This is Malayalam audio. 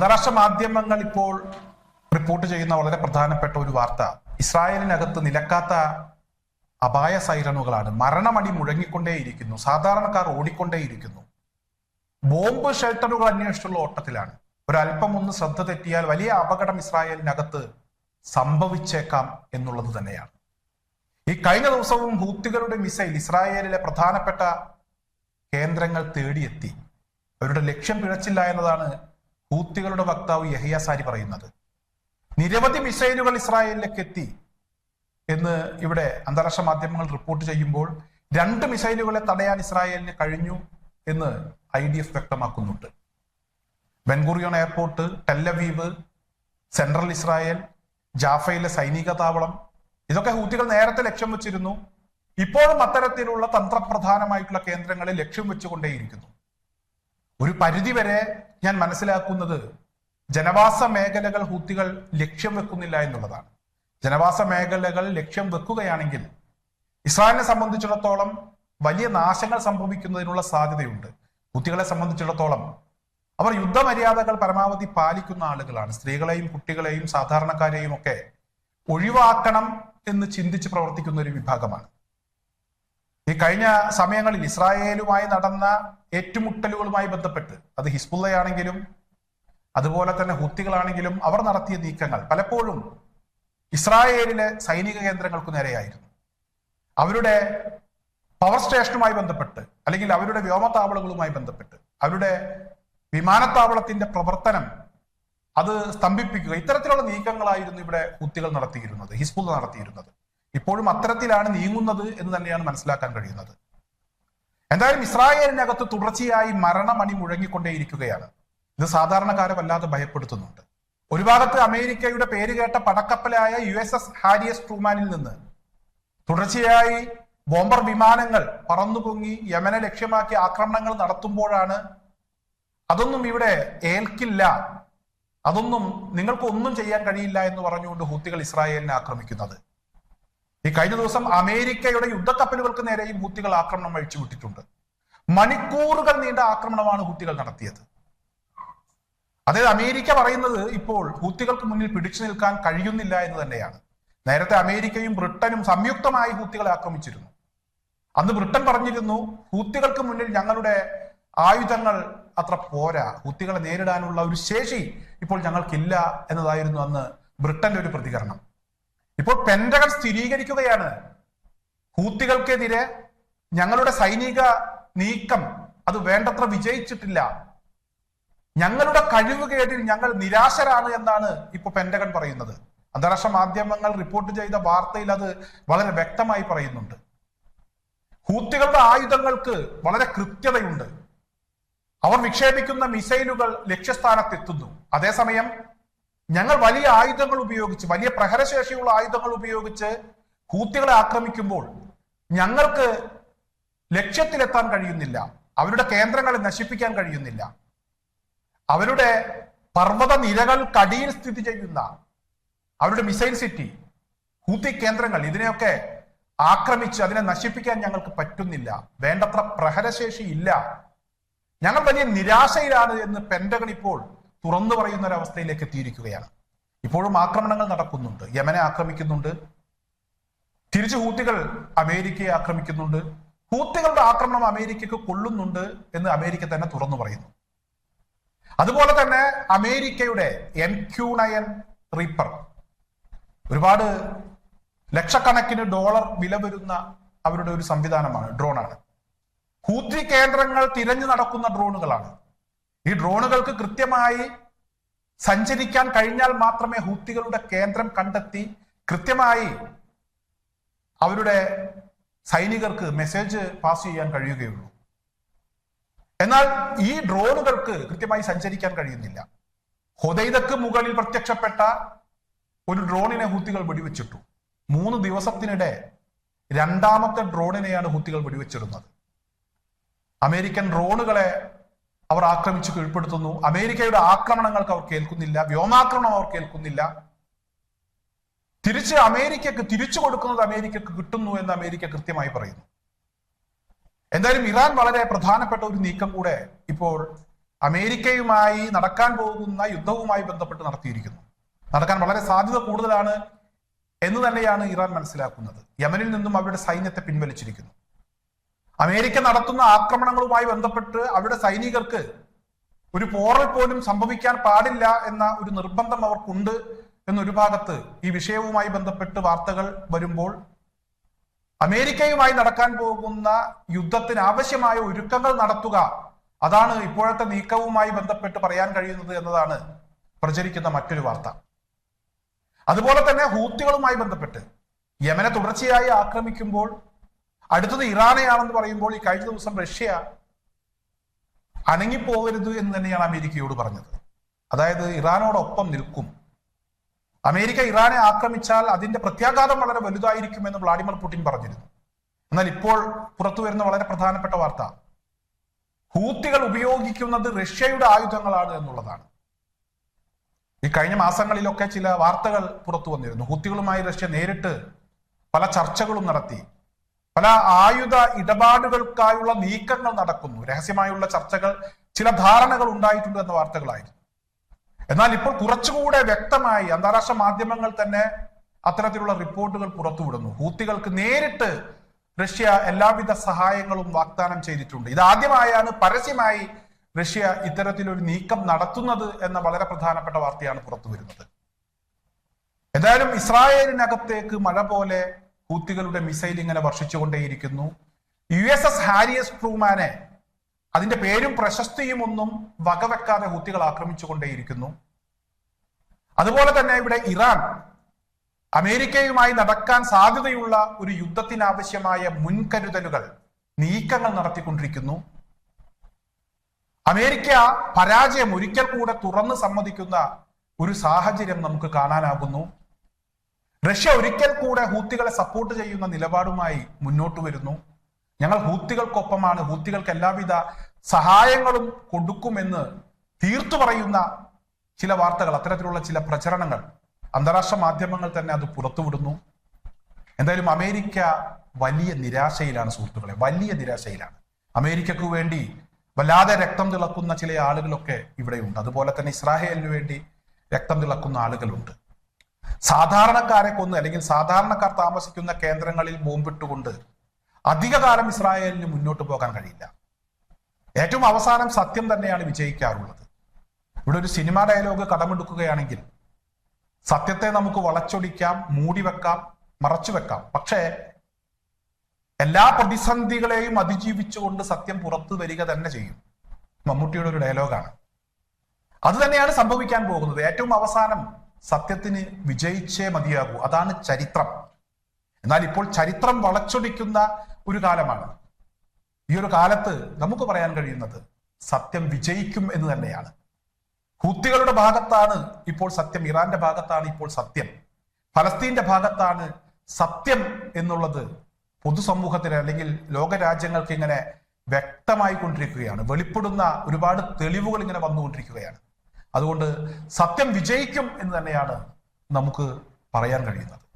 അന്താരാഷ്ട്ര മാധ്യമങ്ങൾ ഇപ്പോൾ റിപ്പോർട്ട് ചെയ്യുന്ന വളരെ പ്രധാനപ്പെട്ട ഒരു വാർത്ത. ഇസ്രായേലിനകത്ത് നിലക്കാത്ത അപായ സൈറണുകളാണ്. മരണമടി മുഴങ്ങിക്കൊണ്ടേയിരിക്കുന്നു. സാധാരണക്കാർ ഓടിക്കൊണ്ടേയിരിക്കുന്നു. ബോംബ് ഷെൽട്ടറുകൾ അന്വേഷിച്ചുള്ള ഓട്ടത്തിലാണ്. ഒരല്പം ഒന്ന് ശ്രദ്ധ തെറ്റിയാൽ വലിയ അപകടം ഇസ്രായേലിനകത്ത് സംഭവിച്ചേക്കാം എന്നുള്ളത് തന്നെയാണ്. ഈ കഴിഞ്ഞ ദിവസവും ഹൂത്തികളുടെ മിസൈൽ ഇസ്രായേലിലെ പ്രധാനപ്പെട്ട കേന്ദ്രങ്ങൾ തേടിയെത്തി. അവരുടെ ലക്ഷ്യം പിഴച്ചില്ല എന്നതാണ് ഹൂത്തികളുടെ വക്താവ് യഹിയ സാരി പറയുന്നത്. നിരവധി മിസൈലുകൾ ഇസ്രായേലിലേക്ക് എത്തി എന്ന് ഇവിടെ അന്താരാഷ്ട്ര മാധ്യമങ്ങൾ റിപ്പോർട്ട് ചെയ്യുമ്പോൾ രണ്ട് മിസൈലുകളെ തടയാൻ ഇസ്രായേലിന് കഴിഞ്ഞു എന്ന് ഐ ഡി എഫ് വ്യക്തമാക്കുന്നുണ്ട്. Ben Gurion airport Tel Aviv central Israel ജാഫയിലെ സൈനിക താവളം ഇതൊക്കെ ഹൂത്തികൾ നേരത്തെ ലക്ഷ്യം വെച്ചിരുന്നു. ഇപ്പോഴും അത്തരത്തിലുള്ള തന്ത്രപ്രധാനമായിട്ടുള്ള കേന്ദ്രങ്ങളെ ലക്ഷ്യം വെച്ചുകൊണ്ടേയിരിക്കുന്നു. ഒരു പരിധിവരെ ഞാൻ മനസ്സിലാക്കുന്നത് ജനവാസ മേഖലകൾ ഹൂത്തികൾ ലക്ഷ്യം വെക്കുന്നില്ല എന്നുള്ളതാണ്. ജനവാസ മേഖലകൾ ലക്ഷ്യം വെക്കുകയാണെങ്കിൽ ഇസ്രായേലിനെ സംബന്ധിച്ചിടത്തോളം വലിയ നാശങ്ങൾ സംഭവിക്കുന്നതിനുള്ള സാധ്യതയുണ്ട്. ഹൂത്തികളെ സംബന്ധിച്ചിടത്തോളം അവർ യുദ്ധമര്യാദകൾ പരമാവധി പാലിക്കുന്ന ആളുകളാണ്. സ്ത്രീകളെയും കുട്ടികളെയും സാധാരണക്കാരെയും ഒക്കെ ഒഴിവാക്കണം എന്ന് ചിന്തിച്ച് പ്രവർത്തിക്കുന്ന ഒരു വിഭാഗമാണ്. കഴിഞ്ഞ സമയങ്ങളിൽ ഇസ്രായേലുമായി നടന്ന ഏറ്റുമുട്ടലുകളുമായി ബന്ധപ്പെട്ട് അത് ഹിസ്ബുള്ളയാണെങ്കിലും അതുപോലെ തന്നെ ഹുത്തികളാണെങ്കിലും അവർ നടത്തിയ നീക്കങ്ങൾ പലപ്പോഴും ഇസ്രായേലിലെ സൈനിക കേന്ദ്രങ്ങൾക്ക് നേരെയായിരുന്നു. അവരുടെ പവർ സ്റ്റേഷനുമായി ബന്ധപ്പെട്ട് അല്ലെങ്കിൽ അവരുടെ വ്യോമത്താവളങ്ങളുമായി ബന്ധപ്പെട്ട് അവരുടെ വിമാനത്താവളത്തിന്റെ പ്രവർത്തനം അത് സ്തംഭിപ്പിക്കുക ഇത്തരത്തിലുള്ള നീക്കങ്ങളായിരുന്നു ഇവിടെ ഹുത്തികൾ നടത്തിയിരുന്നത് ഹിസ്ബുള്ള നടത്തിയിരുന്നത്. ഇപ്പോഴും അത്തരത്തിലാണ് നീങ്ങുന്നത് എന്ന് തന്നെയാണ് മനസ്സിലാക്കാൻ കഴിയുന്നത്. എന്തായാലും ഇസ്രായേലിനകത്ത് തുടർച്ചയായി മരണമണി മുഴങ്ങിക്കൊണ്ടേയിരിക്കുകയാണ്. ഇത് സാധാരണക്കാരെ ഭയപ്പെടുത്തുന്നുണ്ട്. ഒരു ഭാഗത്ത് അമേരിക്കയുടെ പേര് കേട്ട പടക്കപ്പലായ U S S Harry S ട്രൂമാനിൽ നിന്ന് തുടർച്ചയായി ബോംബർ വിമാനങ്ങൾ പറന്നു പൊങ്ങി യമനെ ലക്ഷ്യമാക്കി ആക്രമണങ്ങൾ നടത്തുമ്പോഴാണ് അതൊന്നും ഇവിടെ ഏൽക്കില്ല. അതൊന്നും നിങ്ങൾക്കൊന്നും ചെയ്യാൻ കഴിയില്ല എന്ന് പറഞ്ഞുകൊണ്ട് ഹൂത്തികൾ ഇസ്രായേലിനെ ആക്രമിക്കുന്നത്. ഈ കഴിഞ്ഞ ദിവസം അമേരിക്കയുടെ യുദ്ധക്കപ്പലുകൾക്ക് നേരെയും ഹൂത്തികൾ ആക്രമണം അഴിച്ചു വിട്ടിട്ടുണ്ട് മണിക്കൂറുകൾ നീണ്ട ആക്രമണമാണ് ഹൂത്തികൾ നടത്തിയത്. അതായത് അമേരിക്ക പറയുന്നത് ഇപ്പോൾ ഹൂത്തികൾക്ക് മുന്നിൽ പിടിച്ചു നിൽക്കാൻ കഴിയുന്നില്ല എന്ന് തന്നെയാണ്. നേരത്തെ അമേരിക്കയും ബ്രിട്ടനും സംയുക്തമായി ഹൂത്തികളെ ആക്രമിച്ചിരുന്നു. അന്ന് ബ്രിട്ടൻ പറഞ്ഞിരുന്നു ഹൂത്തികൾക്ക് മുന്നിൽ ഞങ്ങളുടെ ആയുധങ്ങൾ അത്ര പോരാ. ഹൂത്തികളെ നേരിടാനുള്ള ഒരു ശേഷി ഇപ്പോൾ ഞങ്ങൾക്കില്ല എന്നതായിരുന്നു അന്ന് ബ്രിട്ടന്റെ ഒരു പ്രതികരണം. ഇപ്പോൾ പെൻഡകൻ സ്ഥിരീകരിക്കുകയാണ്. ഹൂത്തികൾക്കെതിരെ ഞങ്ങളുടെ സൈനിക നീക്കം അത് വേണ്ടത്ര വിജയിച്ചിട്ടില്ല. ഞങ്ങളുടെ കഴിവുകേടിൽ ഞങ്ങൾ നിരാശരാണ് എന്നാണ് ഇപ്പോൾ പെൻഡകൻ പറയുന്നത്. അന്താരാഷ്ട്ര മാധ്യമങ്ങൾ റിപ്പോർട്ട് ചെയ്ത വാർത്തയിൽ അത് വളരെ വ്യക്തമായി പറയുന്നുണ്ട്. ഹൂത്തികളുടെ ആയുധങ്ങൾക്ക് വളരെ കൃത്യതയുണ്ട്. അവർ വിക്ഷേപിക്കുന്ന മിസൈലുകൾ ലക്ഷ്യസ്ഥാനത്തെത്തുന്നു. അതേസമയം ഞങ്ങൾ വലിയ ആയുധങ്ങൾ ഉപയോഗിച്ച് വലിയ പ്രഹരശേഷിയുള്ള ആയുധങ്ങൾ ഉപയോഗിച്ച് ഹൂത്തികളെ ആക്രമിക്കുമ്പോൾ ഞങ്ങൾക്ക് ലക്ഷ്യത്തിലെത്താൻ കഴിയുന്നില്ല. അവരുടെ കേന്ദ്രങ്ങളെ നശിപ്പിക്കാൻ കഴിയുന്നില്ല. അവരുടെ പർവത നിരകൾക്കടിയിൽ സ്ഥിതി ചെയ്യുന്ന അവരുടെ മിസൈൽ സിറ്റി ഹൂത്തി കേന്ദ്രങ്ങൾ ഇതിനെയൊക്കെ ആക്രമിച്ച് അതിനെ നശിപ്പിക്കാൻ ഞങ്ങൾക്ക് പറ്റുന്നില്ല. വേണ്ടത്ര പ്രഹരശേഷി ഇല്ല. ഞങ്ങൾ വലിയ നിരാശയിലാണ് എന്ന് പെന്റഗൺ ഇപ്പോൾ തുറന്നു പറയുന്ന ഒരു അവസ്ഥയിലേക്ക് എത്തിയിരിക്കുകയാണ്. ഇപ്പോഴും ആക്രമണങ്ങൾ നടക്കുന്നുണ്ട്. യമനെ ആക്രമിക്കുന്നുണ്ട്. തിരിച്ചു ഹൂത്തികൾ അമേരിക്കയെ ആക്രമിക്കുന്നുണ്ട്. ഹൂത്തികളുടെ ആക്രമണം അമേരിക്കക്ക് കൊള്ളുന്നുണ്ട് എന്ന് അമേരിക്ക തന്നെ തുറന്നു പറയുന്നു. അതുപോലെ തന്നെ അമേരിക്കയുടെ എം ക്യൂ നയൻ റീപ്പർ. ഒരുപാട് ലക്ഷക്കണക്കിന് ഡോളർ വില വരുന്ന അവരുടെ ഒരു സംവിധാനമാണ് ഡ്രോണാണ്. ഹൂത്തി കേന്ദ്രങ്ങൾ തിരഞ്ഞു നടക്കുന്ന ഡ്രോണുകളാണ്. ഈ ഡ്രോണുകൾക്ക് കൃത്യമായി സഞ്ചരിക്കാൻ കഴിഞ്ഞാൽ മാത്രമേ ഹൂത്തികളുടെ കേന്ദ്രം കണ്ടെത്തി കൃത്യമായി അവരുടെ സൈനികർക്ക് മെസ്സേജ് പാസ് ചെയ്യാൻ കഴിയുകയുള്ളൂ. എന്നാൽ ഈ ഡ്രോണുകൾക്ക് കൃത്യമായി സഞ്ചരിക്കാൻ കഴിയുന്നില്ല. ഹൊദൈദക്ക് മുകളിൽ പ്രത്യക്ഷപ്പെട്ട ഒരു ഡ്രോണിനെ ഹൂത്തികൾ വെടിവെച്ചിട്ടു. മൂന്ന് ദിവസത്തിനിടെ രണ്ടാമത്തെ ഡ്രോണിനെയാണ് ഹൂത്തികൾ വെടിവെച്ചിടുന്നത് അമേരിക്കൻ ഡ്രോണുകളെ അവർ ആക്രമിച്ച് കീഴ്പ്പെടുത്തുന്നു. അമേരിക്കയുടെ ആക്രമണങ്ങൾക്ക് അവർ കേൾക്കുന്നില്ല. വ്യോമാക്രമണം അവർ കേൾക്കുന്നില്ല. തിരിച്ച് അമേരിക്കക്ക് തിരിച്ചു കൊടുക്കുന്നത് അമേരിക്കക്ക് കിട്ടുന്നു എന്ന് അമേരിക്ക കൃത്യമായി പറയുന്നു. എന്തായാലും ഇറാൻ വളരെ പ്രധാനപ്പെട്ട ഒരു നീക്കം കൂടെ ഇപ്പോൾ അമേരിക്കയുമായി നടക്കാൻ പോകുന്ന യുദ്ധവുമായി ബന്ധപ്പെട്ട് നടത്തിയിരിക്കുന്നു. നടക്കാൻ വളരെ സാധ്യത കൂടുതലാണ് എന്ന് തന്നെയാണ് ഇറാൻ മനസ്സിലാക്കുന്നത്. യമനിൽ നിന്നും അവരുടെ സൈന്യത്തെ പിൻവലിച്ചിരിക്കുന്നു. അമേരിക്ക നടത്തുന്ന ആക്രമണങ്ങളുമായി ബന്ധപ്പെട്ട് അവരുടെ സൈനികർക്ക് ഒരു പോറൽ പോലും സംഭവിക്കാൻ പാടില്ല എന്ന ഒരു നിർബന്ധം അവർക്കുണ്ട് എന്നൊരു ഭാഗത്ത് ഈ വിഷയവുമായി ബന്ധപ്പെട്ട് വാർത്തകൾ വരുമ്പോൾ അമേരിക്കയുമായി നടക്കാൻ പോകുന്ന യുദ്ധത്തിന് ആവശ്യമായ ഒരുക്കങ്ങൾ നടത്തുക അതാണ് ഇപ്പോഴത്തെ നീക്കവുമായി ബന്ധപ്പെട്ട് പറയാൻ കഴിയുന്നത് എന്നതാണ് പ്രചരിക്കുന്ന മറ്റൊരു വാർത്ത. അതുപോലെ തന്നെ ഹൂത്തികളുമായി ബന്ധപ്പെട്ട് യമനെ തുടർച്ചയായി ആക്രമിക്കുമ്പോൾ അടുത്തത് ഇറാനെയാണെന്ന് പറയുമ്പോൾ ഈ കഴിഞ്ഞ ദിവസം റഷ്യ അണങ്ങിപ്പോകരുത് എന്ന് തന്നെയാണ് അമേരിക്കയോട് പറഞ്ഞത്. അതായത് ഇറാനോടൊപ്പം നിൽക്കും. അമേരിക്ക ഇറാനെ ആക്രമിച്ചാൽ അതിന്റെ പ്രത്യാഘാതം വളരെ വലുതായിരിക്കും എന്ന് വ്ളാഡിമിർ പുടിൻ പറഞ്ഞിരുന്നു. എന്നാൽ ഇപ്പോൾ പുറത്തു വരുന്ന വളരെ പ്രധാനപ്പെട്ട വാർത്ത. ഹൂത്തികൾ ഉപയോഗിക്കുന്നത് റഷ്യയുടെ ആയുധങ്ങളാണ് എന്നുള്ളതാണ്. ഈ കഴിഞ്ഞ മാസങ്ങളിലൊക്കെ ചില വാർത്തകൾ പുറത്തു വന്നിരുന്നു. ഹൂത്തികളുമായി റഷ്യ നേരിട്ട് പല ചർച്ചകളും നടത്തി. പല ആയുധ ഇടപാടുകൾക്കായുള്ള നീക്കങ്ങൾ നടക്കുന്നു. രഹസ്യമായുള്ള ചർച്ചകൾ ചില ധാരണകൾ ഉണ്ടായിട്ടുണ്ട് എന്ന വാർത്തകളായിരുന്നു. എന്നാൽ ഇപ്പോൾ കുറച്ചുകൂടെ വ്യക്തമായി അന്താരാഷ്ട്ര മാധ്യമങ്ങൾ തന്നെ അത്തരത്തിലുള്ള റിപ്പോർട്ടുകൾ പുറത്തുവിടുന്നു. ഹൂത്തികൾക്ക് നേരിട്ട് റഷ്യ എല്ലാവിധ സഹായങ്ങളും വാഗ്ദാനം ചെയ്തിട്ടുണ്ട്. ഇതാദ്യമായാണ് പരസ്യമായി റഷ്യ ഇത്തരത്തിലൊരു നീക്കം നടത്തുന്നത് എന്ന വളരെ പ്രധാനപ്പെട്ട വാർത്തയാണ് പുറത്തു വരുന്നത് എന്തായാലും ഇസ്രായേലിനകത്തേക്ക് മഴ പോലെ ഹൂത്തികളുടെ മിസൈൽ ഇങ്ങനെ വർഷിച്ചുകൊണ്ടേയിരിക്കുന്നു. U S S Harry S ട്രൂമാനെ അതിന്റെ പേരും പ്രശസ്തിയും ഒന്നും വകവെക്കാതെ ഹൂത്തികൾ ആക്രമിച്ചുകൊണ്ടേയിരിക്കുന്നു. അതുപോലെ തന്നെ ഇവിടെ ഇറാൻ അമേരിക്കയുമായി നടക്കാൻ സാധ്യതയുള്ള ഒരു യുദ്ധത്തിനാവശ്യമായ മുൻകരുതലുകൾ നീക്കങ്ങൾ നടത്തിക്കൊണ്ടിരിക്കുന്നു. അമേരിക്ക പരാജയം ഒരിക്കൽ കൂടെ തുറന്ന് സമ്മതിക്കുന്ന ഒരു സാഹചര്യം നമുക്ക് കാണാനാകുന്നു. റഷ്യ ഒരിക്കൽ കൂടെ ഹൂത്തികളെ സപ്പോർട്ട് ചെയ്യുന്ന നിലപാടുമായി മുന്നോട്ട് വരുന്നു. ഞങ്ങൾ ഹൂത്തികൾക്കൊപ്പമാണ്. ഹൂത്തികൾക്ക് എല്ലാവിധ സഹായങ്ങളും കൊടുക്കുമെന്ന് തീർത്തു പറയുന്ന ചില വാർത്തകൾ അത്തരത്തിലുള്ള ചില പ്രചരണങ്ങൾ അന്താരാഷ്ട്ര മാധ്യമങ്ങൾ തന്നെ അത് പുറത്തുവിടുന്നു. എന്തായാലും അമേരിക്ക വലിയ നിരാശയിലാണ് സുഹൃത്തുക്കളെ വലിയ നിരാശയിലാണ്. അമേരിക്കക്ക് വേണ്ടി വല്ലാതെ രക്തം തിളക്കുന്ന ചില ആളുകളൊക്കെ ഇവിടെയുണ്ട്. അതുപോലെ തന്നെ ഇസ്രായേലിന് വേണ്ടി രക്തം തിളക്കുന്ന ആളുകളുണ്ട്. സാധാരണക്കാരെ കൊന്ന് അല്ലെങ്കിൽ സാധാരണക്കാർ താമസിക്കുന്ന കേന്ദ്രങ്ങളിൽ ബോംബിട്ടുകൊണ്ട് അധികകാലം ഇസ്രായേലിന് മുന്നോട്ട് പോകാൻ കഴിയില്ല. ഏറ്റവും അവസാനം സത്യം തന്നെയാണ് വിജയിക്കാറുള്ളത്. ഇവിടെ ഒരു സിനിമ ഡയലോഗ് കടമെടുക്കുകയാണെങ്കിൽ സത്യത്തെ നമുക്ക് വളച്ചൊടിക്കാം മൂടി വെക്കാം മറച്ചു വെക്കാം. പക്ഷേ എല്ലാ പ്രതിസന്ധികളെയും അതിജീവിച്ചുകൊണ്ട് സത്യം പുറത്തു വരിക തന്നെ ചെയ്യും. മമ്മൂട്ടിയുടെ ഒരു ഡയലോഗാണ്. അത് തന്നെയാണ് സംഭവിക്കാൻ പോകുന്നത്. ഏറ്റവും അവസാനം സത്യത്തിന് വിജയിച്ചേ മതിയാകൂ. അതാണ് ചരിത്രം. എന്നാൽ ഇപ്പോൾ ചരിത്രം വളച്ചൊടിക്കുന്ന ഒരു കാലമാണ്. ഈ ഒരു കാലത്ത് നമുക്ക് പറയാൻ കഴിയുന്നത് സത്യം വിജയിക്കും എന്ന് തന്നെയാണ്. ഹൂത്തികളുടെ ഭാഗത്താണ് ഇപ്പോൾ സത്യം ഇറാന്റെ ഭാഗത്താണ് ഇപ്പോൾ സത്യം. ഫലസ്തീന്റെ ഭാഗത്താണ് സത്യം എന്നുള്ളത് പൊതുസമൂഹത്തിന് അല്ലെങ്കിൽ ലോകരാജ്യങ്ങൾക്ക് ഇങ്ങനെ വ്യക്തമായി കൊണ്ടിരിക്കുകയാണ് വെളിപ്പെടുന്ന ഒരുപാട് തെളിവുകൾ ഇങ്ങനെ വന്നുകൊണ്ടിരിക്കുകയാണ്. അതുകൊണ്ട് സത്യം വിജയിക്കും എന്ന് തന്നെയാണ് നമുക്ക് പറയാൻ കഴിയുന്നത്.